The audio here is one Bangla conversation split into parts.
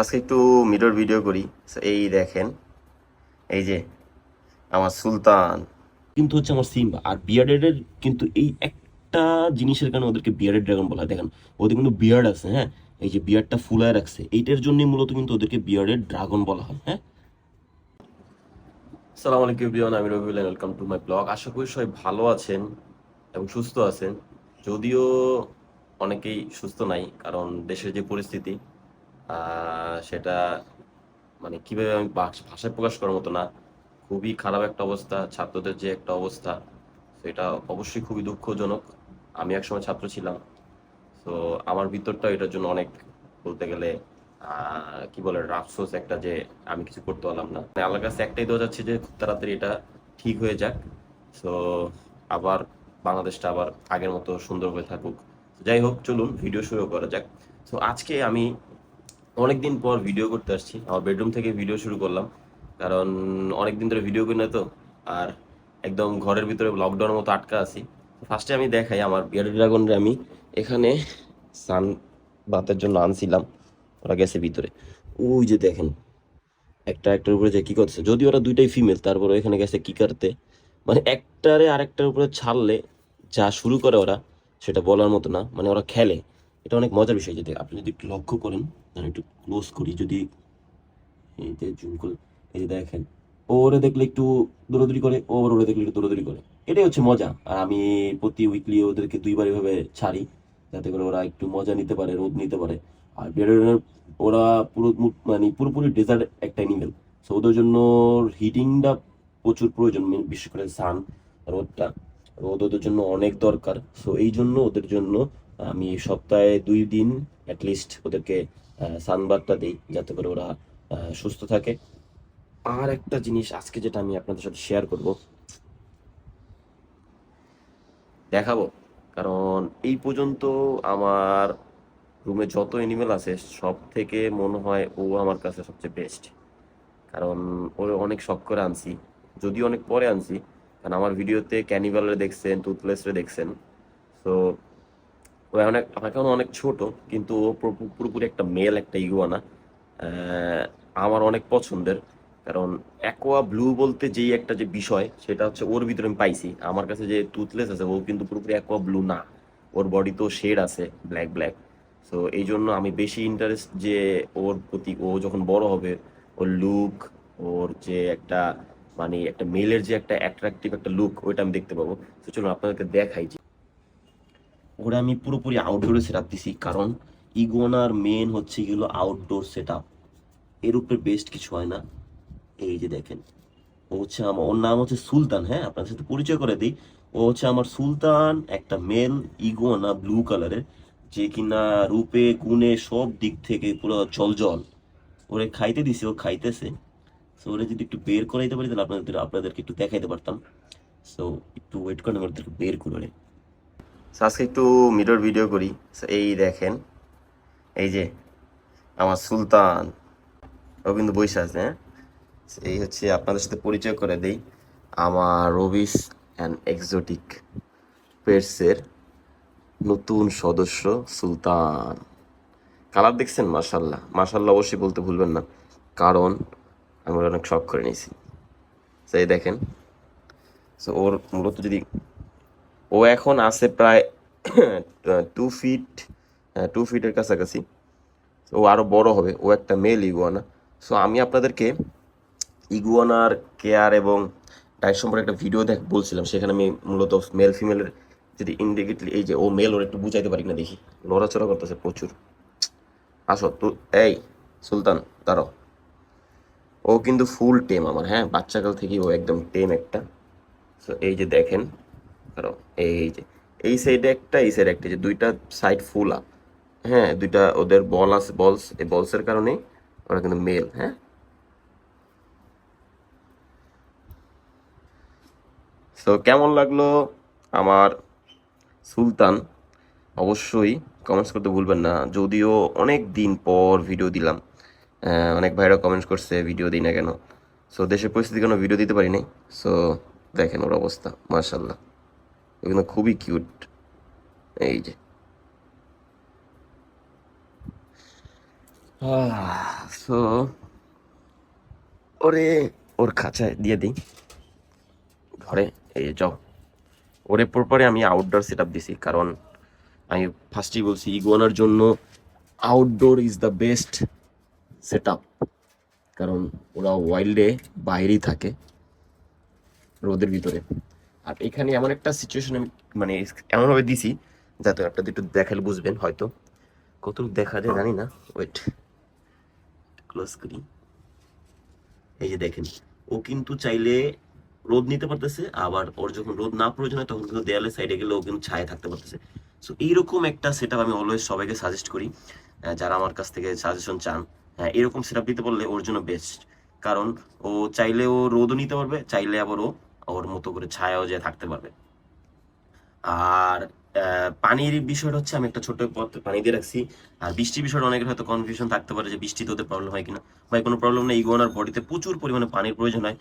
আজকে একটু মিরর ভিডিও করি। এই দেখেন এই যে আমার সুলতান। কিন্তু হচ্ছে আমার সিম্বা আর বিয়ার্ডের কিন্তু এই একটা জিনিসের কারণে ওদেরকে বিয়ার্ডেড ড্রাগন বলা হয়। দেখেন ওদের কিন্তু বিয়ার্ড আছে হ্যাঁ? এই যে বিয়ার্ডটা ফুলায় রাখছে এইটার জন্যই মূলত কিন্তু ওদেরকে বিয়ার্ডেড ড্রাগন বলা হয় হ্যাঁ? সালাম আলাইকুম বিয়ন আমি Rabiul welcome to my blog আশা করি সবাই ভালো আছেন এবং সুস্থ আছেন। যদিও অনেকেই সুস্থ নাই কারণ দেশের যে পরিস্থিতি সেটা মানে কীভাবে আমি ভাষ- ভাষায় প্রকাশ করার মতো না, খুবই খারাপ একটা অবস্থা, ছাত্রদের যে একটা অবস্থা, সেটা অবশ্যই খুবই দুঃখজনক। আমি একসময় ছাত্র ছিলাম, তো আমার ভিতরটা এটার জন্য অনেক বলতে গেলে কি বলে আফসোস একটা যে আমি কিছু করতে পারলাম না। মানে আল্লাহর কাছে একটাই দেওয়া যাচ্ছে যে খুব তাড়াতাড়ি এটা ঠিক হয়ে যাক। তো আবার বাংলাদেশটা আবার আগের মতো সুন্দর হয়ে থাকুক। যাই হোক, চলুন ভিডিও শুরু করা যাক। তো আজকে আমি অনেকদিন পর ভিডিও করতে আসছি। আমার বেডরুম থেকে ভিডিও শুরু করলাম। কারণ অনেকদিন ধরে ভিডিও করি না তো। আর একদম ঘরের ভিতরে লকডাউনের মতো আটকা আছি। ফার্স্টে আমি দেখাই আমার বিয়ার ড্রাগনরে আমি। এখানে সান বাতের জন্য আনছিলাম। ওরা গেছে ভিতরে। ওই যে দেখেন, একটা একটার উপরে যে কি করতেছে। যদি ওরা দুইটাই ফিমেল তারপরে এখানে গেছে কি করতে? মানে একটারে আরেকটার উপরে ছাড়লে যা শুরু করে ওরা, সেটা বলার মতো না। মানে ওরা খেলে। এটা অনেক মজার বিষয় যদি আপনি যদি একটু লক্ষ্য করেন আমি একটু ক্লোজ করি, যদি এই যে জুম করে এই যে দেখেন ওরে দেখলে একটু দৌড়াদৌড়ি করে ও আবার ওরে দেখলে একটু দৌড়াদৌড়ি করে। এটাই হচ্ছে মজা। আর আমি প্রতি উইকলি ওদেরকে দুইবার এভাবে ছাড়ি, যাতে করে ওরা একটু মজা নিতে পারে, রোদ নিতে পারে। আর বেরোনের, ওরা পুরো মানে পুরোপুরি ডেজার্ট একটা অ্যানিমেল সো ওদের জন্য হিটিংটা প্রচুর প্রয়োজন বিশেষ করে সান রোদটা। রোদ ওদের জন্য অনেক দরকার। সো এই জন্য ওদের জন্য আমি সপ্তাহে দুই দিন অ্যাটলিস্ট ওদেরকে সানবারটা দিই যাতে করে ওরা সুস্থ থাকে। আর একটা জিনিস আজকে যেটা আমি আপনাদের সাথে শেয়ার করব, দেখাবো। কারণ এই পর্যন্ত আমার রুমে যত এনিমেল আছে সব থেকে মনে হয় ও আমার কাছে সবচেয়ে বেস্ট কারণ ওরে অনেক শখ করে আনছি, যদিও অনেক পরে আনছি, কারণ আমার ভিডিওতে ক্যানিভালরে দেখছেন টুথলেসরে দেখছেন। তো ও এক- এখন অনেক ছোট, কিন্তু ও পুরোপুরি একটা মেল একটা ইগুয়ানা আমার অনেক পছন্দের, কারণ অ্যাকোয়া ব্লু বলতে যেই একটা যে বিষয়, সেটা হচ্ছে ওর ভিতরে আমি পাইছি। আমার কাছে যে টুথলেস আছে, ও কিন্তু পুরোপুরি অ্যাকোয়া ব্লু না। ওর বডি তো শেড আছে ব্ল্যাক ব্ল্যাক সো এই জন্য আমি বেশি ইন্টারেস্ট যে ওর প্রতি, ও যখন বড় হবে, ওর লুক ওর যে একটা মানে একটা মেলের যে একটা অ্যাট্রাকটিভ একটা লুক ওইটা আমি দেখতে পাবো। তো চলুন আপনাদেরকে দেখাই যে ওরা আমি পুরোপুরি আউটডোরে সেট আপ দিছি, কারণ ইগোনার মেন হচ্ছে গেলো আউটডোর সেট আপ এর উপরে বেস্ট কিছু হয় না। এই যে দেখেন, ও হচ্ছে আমার, ওর নাম হচ্ছে সুলতান হ্যাঁ? আপনার সাথে পরিচয় করে দিই। ও হচ্ছে আমার সুলতান, একটা মেল ইগোনা ব্লু কালারের যে কিনা রূপে, গুণে সব দিক থেকে পুরো জল ওরে খাইতে দিছি, ও খাইতেছে। সো ওরে যদি একটু বের করে দিতে পারি, তাহলে আপনাদের, আপনাদেরকে একটু দেখাইতে পারতাম। সো একটু ওয়েট করেন আমি ওদেরকে বের করে আজকে একটু মিরর ভিডিও করি। এই দেখেন, এই যে আমার সুলতান, ও কিন্তু বসে আছে হ্যাঁ? এই হচ্ছে আপনাদের সাথে পরিচয় করে দেই। আমার রবিস অ্যান্ড এক্সোটিক পেটসের নতুন সদস্য সুলতান। কালার দেখছেন? মাশাল্লাহ মাশাল্লাহ অবশ্যই বলতে ভুলবেন না। কারণ আমি অনেক শখ করে নিয়েছি। এই দেখেন। সো ওর মূলত যদি ও এখন আছে প্রায় টু ফিট টু ফিটের কাছাকাছি। ও আরও বড় হবে, ও একটা মেল ইগুয়ানা সো আমি আপনাদেরকে ইগুয়ানার কেয়ার এবং ডায়েট সম্পর্কে একটা ভিডিও দেখ, বলছিলাম। সেখানে আমি মূলত মেল ফিমেলের যদি ইন্ডিকেটলি এই যে ও মেল ওর একটু বুঝাইতে পারি না দেখি। নড়াচড়া করতেছে প্রচুর। আসো, তো এই সুলতান, দাঁড়াও। ও কিন্তু ফুল টেম আমার হ্যাঁ? বাচ্চাকাল থেকেই ও একদম টেম একটা। সো এই যে দেখেন কারও এই যে, এই সাইডে একটা, এই সাইডে একটা যে দুইটা সাইড ফুল হ্যাঁ দুইটা ওদের বল আছে বলস এই বলসের কারণে ওরা কিন্তু মেল হ্যাঁ? তো কেমন লাগল আমার সুলতান? অবশ্যই কমেন্টস করতে ভুলবেন না। যদিও অনেক দিন পর ভিডিও দিলাম অনেক ভাইরা কমেন্টস করছে ভিডিও দিই না কেন? সো দেশের পরিস্থিতি কেন ভিডিও দিতে পারি নাই। সো দেখেন ওর অবস্থা মার্শাল্লাহ এগুলো খুবই কিউট। এই যে। সো ওরে, ওর খাঁচায় দিয়ে দিই। ঘরে, এই যাও। ওরে পরে আমি আউটডোর সেট আপ দিছি, কারণ আমি ফার্স্টেই বলছি, ইগোয়ানার জন্য outdoor is the best set up কারণ ওরা ওয়াইল্ডে বাইরেই থাকে, রোদের ভিতরে। আর এখানে এমন একটা সিচুয়েশন আমি মানে এমনভাবে দিছি যাতে আপনাদের একটু দেখালে বুঝবেন হয়তো। কতটুকু দেখা যায় জানি না। ওয়েট ক্লোজ করি এই যে দেখেন, ও কিন্তু চাইলে রোদ নিতে পারতেছে, আবার ওর যখন রোদ না প্রয়োজন হয়, তখন কিন্তু দেয়ালের সাইডে গেলে ও কিন্তু ছায়া থাকতে পারতেছে। সো এইরকম একটা সেট আমি অলওয়েজ সবাইকে সাজেস্ট করি যারা আমার কাছ থেকে সাজেশন চান। হ্যাঁ এরকম সেট দিতে পারলে ওর জন্য বেস্ট কারণ ও চাইলে ও রোদও নিতে পারবে, চাইলে আবার ও ওর মতো করে ছায়াও যে থাকতে পারবে। আর পানির বিষয়টা হচ্ছে আমি একটা ছোট পানি দিয়ে রাখছি। আর বৃষ্টির বিষয়টা অনেকের হয়তো কনফিউশন থাকতে পারে যে বৃষ্টিতে ওদের প্রবলেম হয় কিনা। ভাই, কোনো প্রবলেম নেই। ইগোনার বডিতে প্রচুর পরিমাণে পানির প্রয়োজন হয়।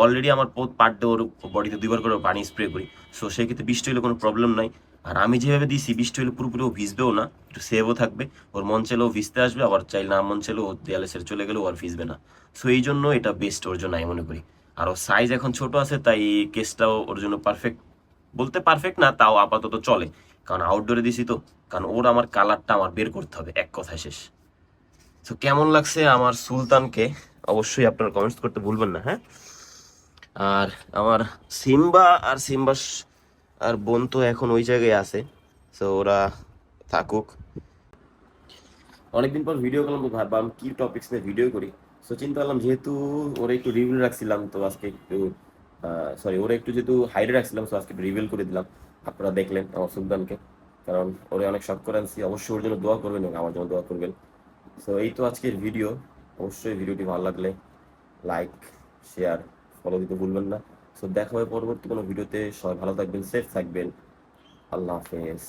অলরেডি আমার পার ডে ওর বডিতে দুইবার করে পানি স্প্রে করি। সো সেই ক্ষেত্রে বৃষ্টি হলে কোনো প্রবলেম নাই। আর আমি যেভাবে দিছি বৃষ্টি হলে পুরোপুরি ও ভিজবেও না। একটু সেভও থাকবে। ওর মন চাইলেও ভিজতে আসবে। আবার চাইলে না মন চাইলেও ও দেয়ালে সেরে চলে গেলেও আর ভিজবে না। সো এই জন্য এটা বেস্ট ওর জন্য আমি মনে করি। আর সাইজ এখন ছোট আছে, তাই কেসটাও ওর জন্য পারফেক্ট বলতে পারফেক্ট না, তাও আপাতত চলে। কারণ আউটডোরে দিছি তো, কারণ ওর আমার কালারটা আমার বের করতে হবে এক কথায় শেষ। তো কেমন লাগছে আমার সুলতানকে? অবশ্যই আপনারা কমেন্টস করতে ভুলবেন না হ্যাঁ? আর আমার সিম্বা আর সিম্বা আর বোন তো এখন ওই জায়গায় আছে তো ওরা থাকুক। অনেকদিন পর ভিডিও করলাম, ভাবলাম কি টপিক্স নিয়ে ভিডিও করি। সো চিন্তা করলাম যেহেতু ওরা একটু রিভিউ রাখছিলাম, তো আজকে একটু সরি ওরা একটু যেহেতু হাইডে রাখছিলাম সো আজকে রিভিল করে দিলাম। আপনারা দেখলেন আমার সুলতানকে, কারণ ওরে অনেক শখ করে আনছি। অবশ্যই ওর জন্য দোয়া করবেন এবং আমার জন্য দোয়া করবেন। সো এই তো আজকের ভিডিও অবশ্যই ভিডিওটি ভালো লাগলে লাইক শেয়ার ফলো দিতে ভুলবেন না। সো দেখা হবে পরবর্তী কোনো ভিডিওতে সবাই ভালো থাকবেন সেফ থাকবেন। আল্লাহ হাফেজ।